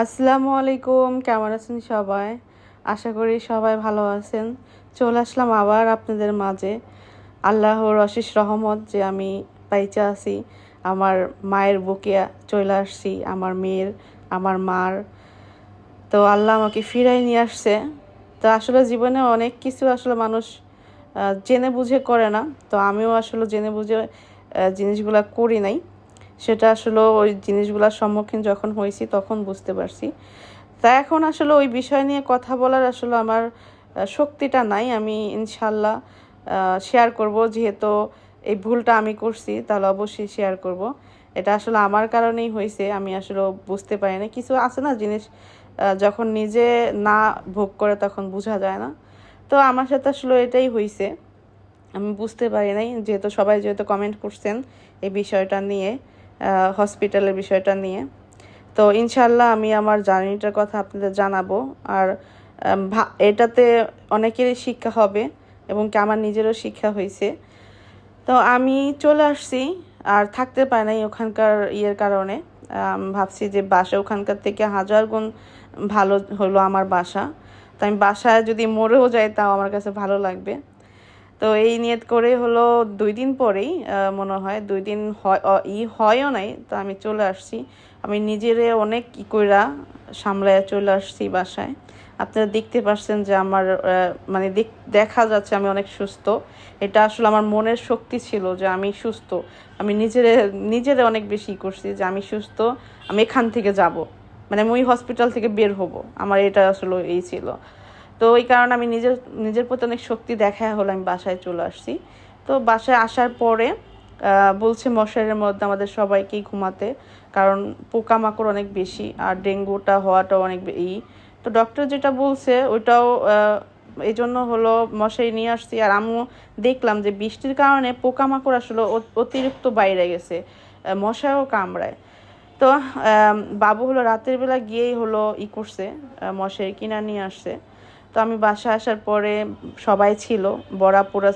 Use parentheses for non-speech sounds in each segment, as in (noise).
আসসালামু আলাইকুম, কেমন আছেন সবাই? আশা করি সবাই ভালো আছেন। চলে আসলাম আবার আপনাদের মাঝে। আল্লাহর অশেষ রহমত যে আমি পাইচা আছি, আমার মায়ের বুকে চলে আসছি, আমার মেয়ের, আমার মার। তো আল্লাহ আমাকে ফিরাই নিয়ে আসছে। তো আসলে জীবনে অনেক কিছু আসলে মানুষ জেনে বুঝে করে না। তো আমিও আসলে জেনে বুঝে জিনিসগুলা করি নাই। সেটা আসলে ওই জিনিসগুলোর সম্মুখীন যখন হয়েছি, তখন বুঝতে পারছি। তা এখন আসলে ওই বিষয় নিয়ে কথা বলার আসলে আমার শক্তিটা নাই। আমি ইনশাল্লাহ শেয়ার করব। যেহেতু এই ভুলটা আমি করছি, তাহলে অবশ্যই শেয়ার করব। এটা আসলে আমার কারণেই হয়েছে। আমি আসলে বুঝতে পারি না কিছু আছে না জিনিস যখন নিজে না ভোগ করে তখন বোঝা যায় না। তো আমার সাথে আসলে এটাই হয়েছে। আমি বুঝতে পারি নাই। যেহেতু সবাই যেহেতু কমেন্ট করছেন এই বিষয়টা নিয়ে। হসপিটালের বিষয়টা নিয়ে। তো ইনশাল্লাহ আমি আমার জার্নিটার কথা আপনাদের জানাব। আর এটাতে অনেকেরই শিক্ষা হবে এবং কি আমার নিজেরও শিক্ষা হয়েছে। তো আমি চলে আসছি, আর থাকতে পারি নাই ওখানকার ইয়ের কারণে। ভাবছি যে বাসা ওখানকার থেকে হাজার গুণ ভালো হলো আমার বাসা। তো আমি বাসায় যদি মরেও যাই, তাও আমার কাছে ভালো লাগবে। তো এই নিয়ত করে হলো দুই দিন পরেই মনে হয় দুই দিন হয় ই হয়ও নাই, তো আমি চলে আসছি। আমি নিজেরে অনেক ই কইরা সামলায় চলে আসছি বাসায়। আপনারা দেখতে পাচ্ছেন যে আমার মানে দেখ- দেখা যাচ্ছে আমি অনেক সুস্থ। এটা আসলে আমার মনের শক্তি ছিল যে আমি সুস্থ। আমি নিজেরে নিজেরে অনেক বেশি করছি যে আমি সুস্থ, আমি এখান থেকে যাব। মানে আমি ওই হসপিটাল থেকে বের হব। আমার এটা আসলে এই ছিল। তো ওই কারণে আমি নিজের নিজের প্রতি অনেক শক্তি দেখা হলো, আমি বাসায় চলে আসছি। তো বাসায় আসার পরে বলছে মশারির মধ্যে আমাদের সবাইকেই ঘুমাতে, কারণ পোকামাকড় অনেক বেশি আর ডেঙ্গুটা হওয়াটাও অনেক ই তো ডক্টর যেটা বলছে, ওইটাও এই জন্য হলো মশারি নিয়ে আসছি। আর আমিও দেখলাম যে বৃষ্টির কারণে পোকামাকড় আসলে অতিরিক্ত বাইরে গেছে মশাও কামড়ায়। তো বাবু হলো রাতের বেলা গিয়েই হলো ই করছে মশারি কিনা নিয়ে আসছে। তো আমি বাসা আসার পরে সবাই ছিল, বড়াপুরা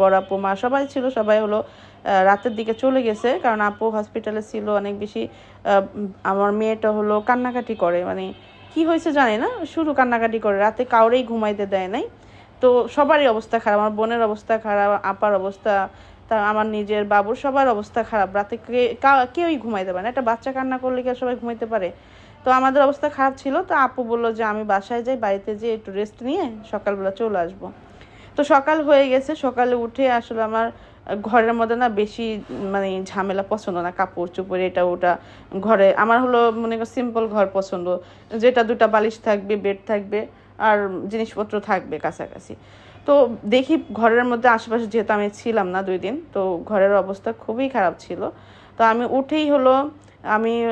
বড়াপু মা সবাই ছিল, সবাই হলো রাতের দিকে চলে গেছে। কারণ আপু হসপিটালে ছিল অনেক বেশি আমার মেয়েটা হলো কান্নাকাটি করে। মানে কি হয়েছে জানি না শুরু কান্নাকাটি করে। রাতে কাউরেই ঘুমাইতে দেয় নাই। তো সবারই অবস্থা খারাপ, আমার বোনের অবস্থা খারাপ, আপার অবস্থা, তা আমার নিজের বাবুর সবার অবস্থা খারাপ। রাতে কেউই ঘুমাইতে পারে না। একটা বাচ্চা কান্না করলে কি সবাই ঘুমাইতে পারে? তো আমাদের অবস্থা খারাপ ছিল, তো আপু বলল যে আমি বাসায় যাই, বাড়িতে যেয়ে একটু রেস্ট নিয়ে সকালবেলা চলে আসব। তো সকাল হয়ে গেছে, সকালে উঠে আসলে আমার ঘরের মধ্যে না বেশি মানে ঝামেলা পছন্দ না, কাপড় চোপড় এটা ওটা। ঘরে আমার হলো মনে করো সিম্পল ঘর পছন্দ, যেটা দুটা বালিশ থাকবে বেড থাকবে, আর জিনিসপত্র থাকবে কাছাকাছি। তো দেখি ঘরের মধ্যে আশেপাশে যেহেতু আমি ছিলাম না দুই দিন, তো ঘরের অবস্থা খুবই খারাপ ছিল। তো আমি উঠেই হলো আমি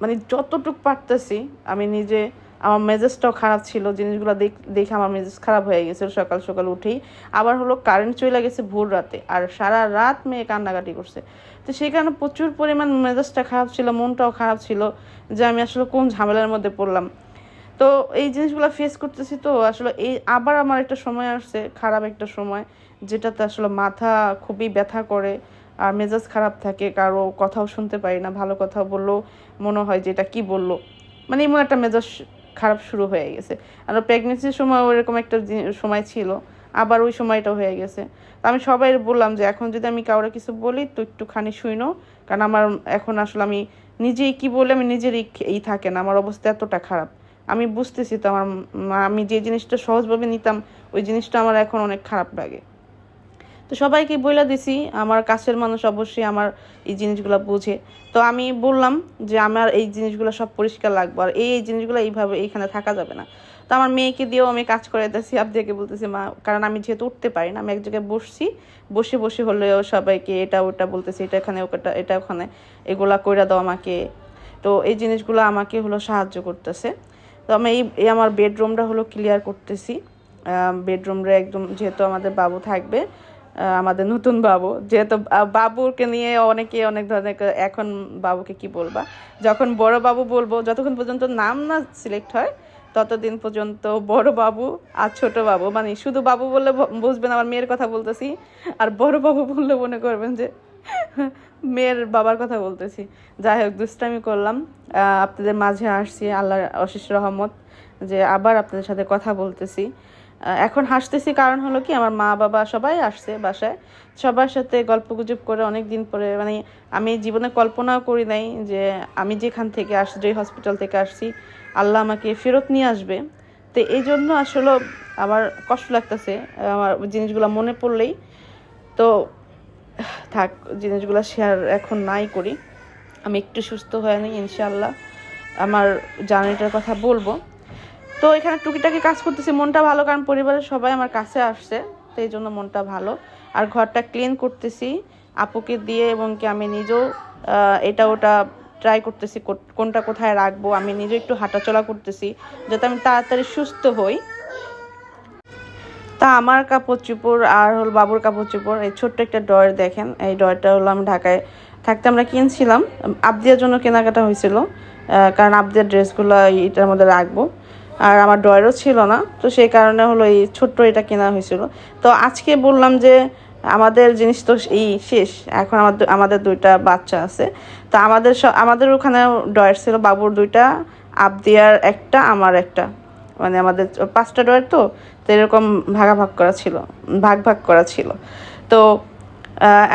মানে যতটুকু পারতেছি, আমি নিজে, আমার মেজাজটাও খারাপ ছিল, জিনিসগুলো দেখ- আমার মেজাজ খারাপ হয়ে গেছে সকাল সকাল উঠেই। আবার হলো কারেন্ট চলে গেছে ভোর রাতে, আর সারা রাত মেয়ে কান্নাকাটি করছে। তো সেই কারণে প্রচুর পরিমাণ মেজাজটা খারাপ ছিল, মনটাও খারাপ ছিল যে আমি আসলে কোন ঝামেলার মধ্যে পড়লাম। তো এই জিনিসগুলো ফেস করতেছি তো, আসলে এই আবার আমার একটা সময় আসছে, খারাপ একটা সময়, যেটাতে আসলে মাথা খুবই ব্যথা করে আর মেজাজ খারাপ থাকে, কারও কথাও শুনতে পারি না, ভালো কথা বললেও মনে হয় যে এটা কি বলল। মানে এমন একটা মেজাজ খারাপ শুরু হয়ে গেছে। আর প্রেগনেন্সির সময় ওইরকম একটা সময় ছিল, আবার ওই সময়টা হয়ে গেছে। তো আমি সবাই বললাম যে, এখন যদি আমি কাউরে কিছু বলি, তো একটুখানি শুইনো, কারণ আমার এখন আসলে আমি নিজেই কি বলে আমি নিজেরই এই থাকে না, আমার অবস্থা এতটা খারাপ। আমি বুঝতেছি তো আমার আমি যে জিনিসটা সহজভাবে নিতাম, ওই জিনিসটা আমার এখন অনেক খারাপ লাগে। তো সবাইকে বইলা দিছি, আমার কাছের মানুষ অবশ্যই আমার এই জিনিসগুলো বুঝে। তো আমি বললাম যে আমার এই জিনিসগুলো সব পরিষ্কার লাগবে, আর এই জিনিসগুলো এইভাবে এইখানে থাকা যাবে না। তো আমার মেয়েকে দিয়েও আমি কাজ করে দিতেছি আবদিয়াকে বলতেছি, মা, কারণ আমি যেহেতু উঠতে পারি না, আমি এক জায়গায় বসছি, বসে বসে হলেও সবাইকে এটা, ওটা বলতেছি, এটা এখানে ওটা এটা ওখানে, এগুলা কইরা দাও আমাকে। তো এই জিনিসগুলো আমাকে হলো সাহায্য করতেছে। তো আমি এই আমার বেডরুমটা হলো ক্লিয়ার করতেছি। বেডরুমটা একদম যেহেতু আমাদের বাবু থাকবে আমাদের নতুন বাবু। যেহেতু বাবুকে নিয়ে অনেকে অনেক ধরনের এখন বাবুকে কি বলবা? যখন বড় বাবু বলব, যতক্ষণ পর্যন্ত নাম না সিলেক্ট হয়, ততদিন পর্যন্ত বড় বাবু আর ছোট বাবু। মানে শুধু বাবু বললে বুঝবেন আমার মেয়ের কথা বলতেছি। আর বড় বাবু বললে মনে করবেন যে, (laughs) মেয়ের বাবার কথা বলতেছি। যাই হোক, দুষ্টামি করলাম। আপনাদের মাঝে আসছি, আল্লাহর অশেষ রহমত, যে আবার আপনাদের সাথে কথা বলতেছি। এখন হাসতেছি, কারণ হলো কি, আমার মা, বাবা সবাই আসছে বাসায়। সবার সাথে গল্প গুজব করে অনেক দিন পরে মানে আমি জীবনে কল্পনাও করি নাই যে আমি যেখান থেকে আসছি যে হসপিটাল থেকে আসছি, আল্লাহ আমাকে ফেরত নিয়ে আসবে। তো এই জন্য আসলে আমার কষ্ট লাগতেছে, আমার জিনিসগুলো মনে পড়লেই। তো থাক, জিনিসগুলো শেয়ার এখন নাই করি। আমি একটু সুস্থ হয়ে নিই ইনশাল্লাহ আমার জার্নিটার কথা বলব। তো এখানে টুকিটাকি কাজ করতেছি। মনটা ভালো কারণ পরিবারের সবাই আমার কাছে আসছে, তো এই জন্য মনটা ভালো। আর ঘরটা ক্লিন করতেছি, আপুকে দিয়ে এবং কি আমি নিজেও এটা ওটা ট্রাই করতেছি কোনটা কোথায় রাখব, আমি নিজে একটু হাঁটাচলা করতেছি, যাতে আমি তাড়াতাড়ি সুস্থ হই। তা আমার কাপড় চোপড় আর হল বাবুর কাপড় চোপড়, এই ছোট্ট একটা ডয়ের দেখেন, এই ডয়টা হলো আমি ঢাকায় থাকতে আমরা কিনছিলাম। আবদিয়ার জন্য কেনাকাটা হয়েছিল কারণ আবদিয়ার ড্রেসগুলো এটার মধ্যে রাখব। আর আমার ডয়েরও ছিল না। তো সেই কারণে হলো এই ছোট্ট এটা কেনা হয়েছিল। তো আজকে বললাম যে আমাদের জিনিস তো এই শেষ। এখন আমাদের আমাদের দুইটা বাচ্চা আছে। তো আমাদের আমাদের ওখানে ডয়ের ছিল বাবুর দুইটা, আবদিয়ার একটা, আমার একটা। মানে আমাদের পাঁচটা ডয়ের তো তো এরকম ভাগাভাগ করা ছিল, ভাগ ভাগ করা ছিল। তো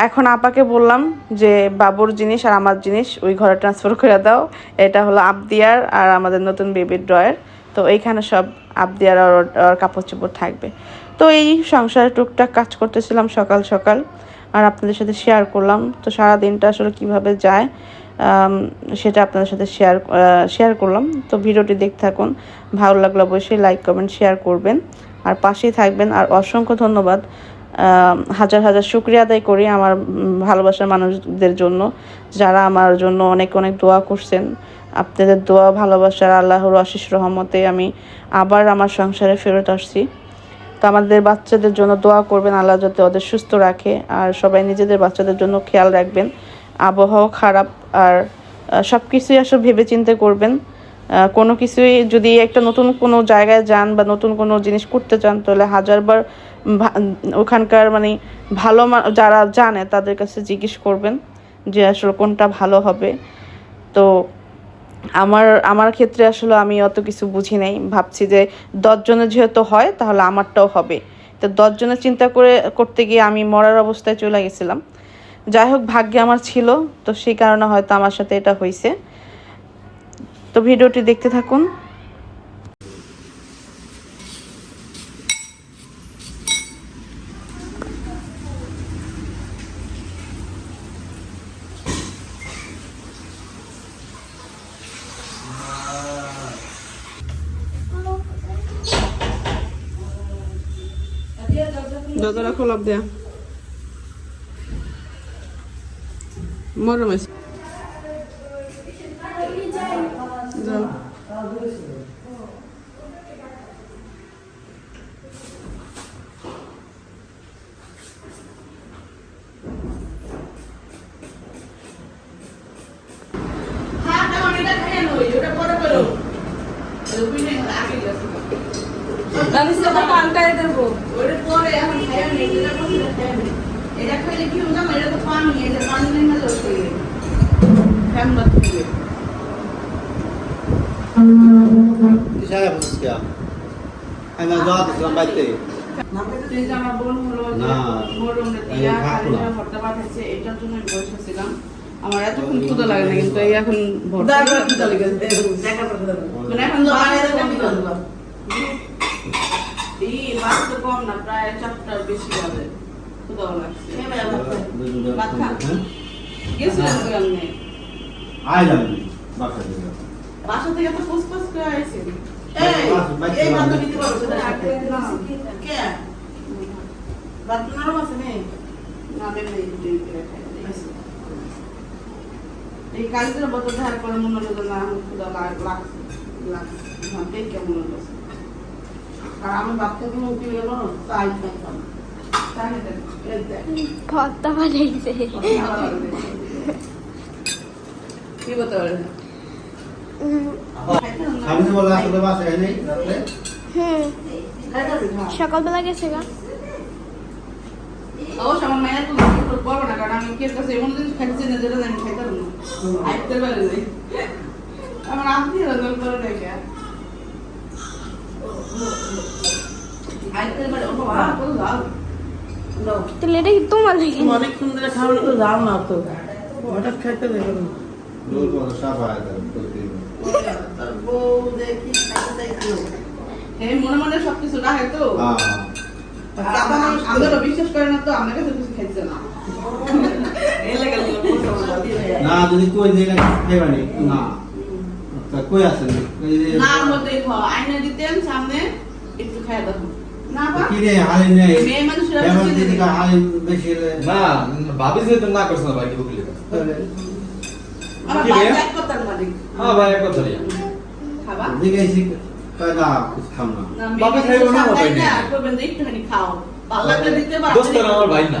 এখন আপাকে বললাম যে বাবুর জিনিস আর আমার জিনিস, ওই ঘরে ট্রান্সফার করে দাও। এটা হলো আবদিয়ার আর আমাদের নতুন বেবির ড্রয়ার। তো এইখানে সব আবদিয়ার আর কাপড় চোপড় থাকবে। তো এই সংসারে টুকটাক কাজ করতেছিলাম সকাল সকাল, আর আপনাদের সাথে শেয়ার করলাম। তো সারা দিনটা আসলে কীভাবে যায় সেটা আপনাদের সাথে শেয়ার শেয়ার করলাম। তো ভিডিওটি দেখতে থাকুন, ভালো লাগলে অবশ্যই লাইক কমেন্ট শেয়ার করবেন। আর পাশেই থাকবেন, আর অসংখ্য ধন্যবাদ। হাজার হাজার শুক্রিয়া আদায় করি আমার ভালোবাসার মানুষদের জন্য, যারা আমার জন্য অনেক অনেক দোয়া করছেন। আপনাদের দোয়া, ভালোবাসার আল্লাহর আশিস রহমতে আমি আবার আমার সংসারে ফেরত আসছি। তো আমাদের বাচ্চাদের জন্য দোয়া করবেন, আল্লাহ যাতে ওদের সুস্থ রাখে। আর সবাই নিজেদের বাচ্চাদের জন্য খেয়াল রাখবেন, আবহাওয়া খারাপ আর সব কিছুই আসলে ভেবে চিন্তে করবেন কোনো কিছুই যদি একটা নতুন কোনো জায়গায় যান বা নতুন কোনো জিনিস করতে চান, তাহলে হাজারবার ওখানকার মানে ভালো যারা জানে তাদের কাছে জিজ্ঞেস করবেন যে আসলে কোনটা ভালো হবে। তো আমার আমার ক্ষেত্রে আসলে আমি অত কিছু বুঝি নাই। ভাবছি যে দশজনের যেহেতু হয়, তাহলে আমারটাও হবে। তো দশজনের চিন্তা করে, করতে গিয়ে আমি মরার অবস্থায় চলে গেছিলাম। যাই হোক, ভাগ্যে আমার ছিল, তো সেই কারণে হয়তো আমার সাথে এটা হয়েছে তো ভিডিওটি দেখতে থাকুন। দরজাটা খোলাপ দেয়া। মরম আছে। যাও। আমি সেটা পাল্টাই দেবো কিসের বুঝছিয়া আমি জবাব দিছিলাম বাড়িতে এই যে আমার বোন হলো যে না, মরমে এই দিয়া ভাত না। কালিমা ভর্তা পাঠাচ্ছে এটার জন্য আমি বসেছিলাম আমার এতক্ষণ ক্ষুদা লাগে না কিন্তু এই এখন মানে এখন ভাত কম না প্রায় চারটার বেশি ক্ষুদাও লাগছে। ভাত এমনি আইলাম বাসা থেকে তো ফুসফুস করে আইছি। না দেবে এই মনে হলো যে না? লাগছে হ্যাঁ দেখে মনে হলো আর আমি বাচ্চাগুলো উঠে গেল তাই খাইতাম। ভর্তা বানাইছে। কি বলতে পারে সকালবেলা গেছে গা। করব না কারণ আমি কের কাছে এমন জিনিস খাইছি না যেটা আমি খাইতে পারব না আইতে পারে নাই আমার আত্মীয় রান্না করে দেখে আইতে পারে ও বাবা কত দাও দাও তাহলে এটা তোমার লেগে অনেকক্ষণ ধরে খাওয়ানো তো দাও না তো হঠাৎ খাইতে দেবে না রোল পরে সাপ আয় তার বউ দেখি খাইতে চাইছিল এই মনে মনে সবকিছু রাখে তো হ্যাঁ বিশ্বাস করে না তো আমার কাছে কিছু খাইছে না না যদি কই দিই না খাইবানি না তা কই আছেন না মধ্যে আইনা দিতেন সামনে একটু খাইয়া দেখো না না ভাবি যে তুমি না করছ না ভাই কি না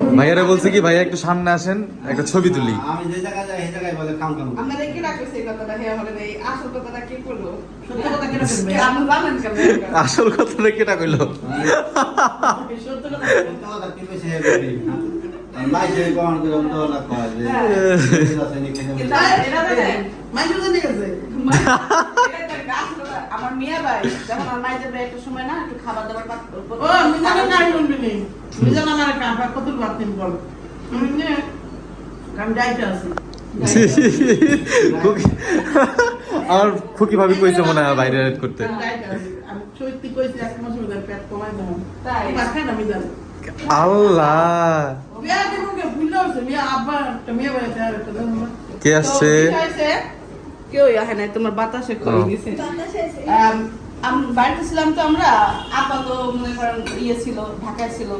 ভাইয়ারা বলছে কি ভাইয়া একটু সামনে আসেন একটা ছবি তুলি। আমি যে জায়গায় যাই সেই জায়গায় বলে খাম খাম করে। কি রাখছে কথাটা হে আমাদের এই আসল কথাটা কি করল সত্য কথা কি রাখছে আপনি জানেন কেন আসল কথাটা কেটা কইলো? সত্য কথা কি কইছে হে বলি। আর নাই সে কোন করে অন্ত না কয় যে ঠিক আছে নি খেতে কিন্তু বলে। এরা দেখেন, মাইশু জানি গেছে। এটা একটা গাছ হলো, আমার মিয়া ভাই যখন আমার মায়ের একটা সময় না একটু খাবার দাবার ও মিজানের কাজ শুনবি নি মিজান আমার কাপড় কত বাতিল বল। আমি যাইতে আছি। খুকি- খুকি ভাবি কইছে মনে হয় বাইরে রাইড করতে। আল্লাহ। কে আসছে? কেউ আহে নাই তোমার বাতাসে করে। গেছে? বাড়িতে ছিলাম তো আমরা আপা তো মনে করেন ইয়ে ছিল ঢাকায় ছিল।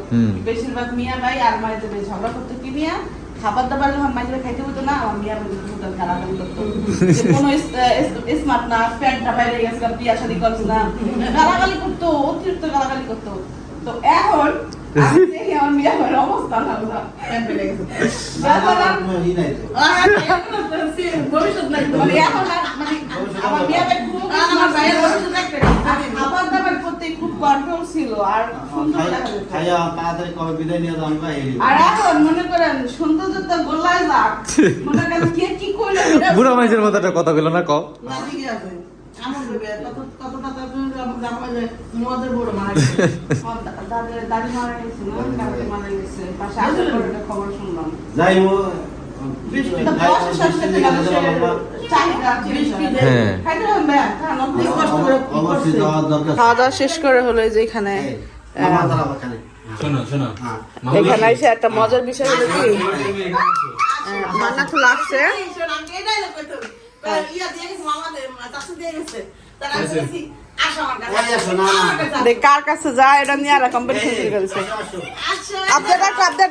বেশিরভাগ মিয়া ভাই আর মায়ের দেবে ঝগড়া করতো কি মিয়া? খাবার দাবার যখন মায়ের খাইতে হতো না আমার মিয়া ভাই হোটেল করতো। কোনো স্মার্ট না প্যান্টটা বাইরে গেছে বিয়া শাদি করছে না। গালাগালি করতো অতিরিক্ত গালাগালি করতো। তো এখন খুব কন্ট্রোল ছিল আর সুন্দর। খাইয়া তাড়াতাড়ি কবে বিদায় নিয়ে আর এখন মনে করেন গোল্লায় যাক মনে করেন কে কি করল বুড়া মাইজের মতো একটা কথা বলল না ক না ঠিকই আছে এমন (laughs) যাই তো। হ্যাঁ। খাওয়া দাওয়া শেষ করে হলো এই যে এখানে হ্যাঁ। এখানে এসে একটা মজার বিষয় হলো কি? আমি এটাই লোক কইতো। কয়, ইয়া দিয়ে গেছে, দিয়ে গেছে। তারা কার কাছে যা এটা নিয়ে আর কম্পিটিশন শুরু করেছে আপনি আপনি আপনি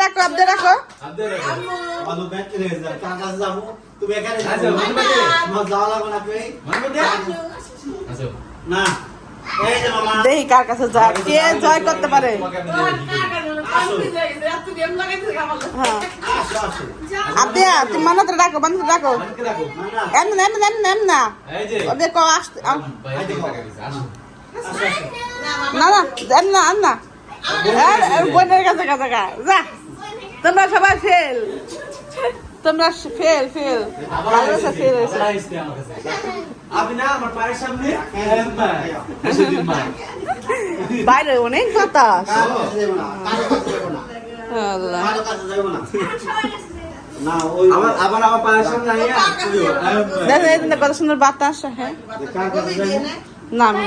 আচ্ছা, মামা। দেখি কার কাছে যা কে জয় করতে পারে? হয়ে। হ্যাঁ তুমি ডাকো বান্ধব ডাকো আমাকে রাখো। না, না। এমন এমন এমন এমন না ওদের কো আসতে। না না এমন না এমন না। আর আর বোনের কাছে কাছে গা যা। তোমরা সবাই ফেল। তোমরা ফেল ফেল। ভালোবাসা ফেল হয়েছে। আপনি না আমার পায়ের সামনে। বাইরে অনেক বাতাস। কত সুন্দর বাতাস হ্যাঁ? না। আমি?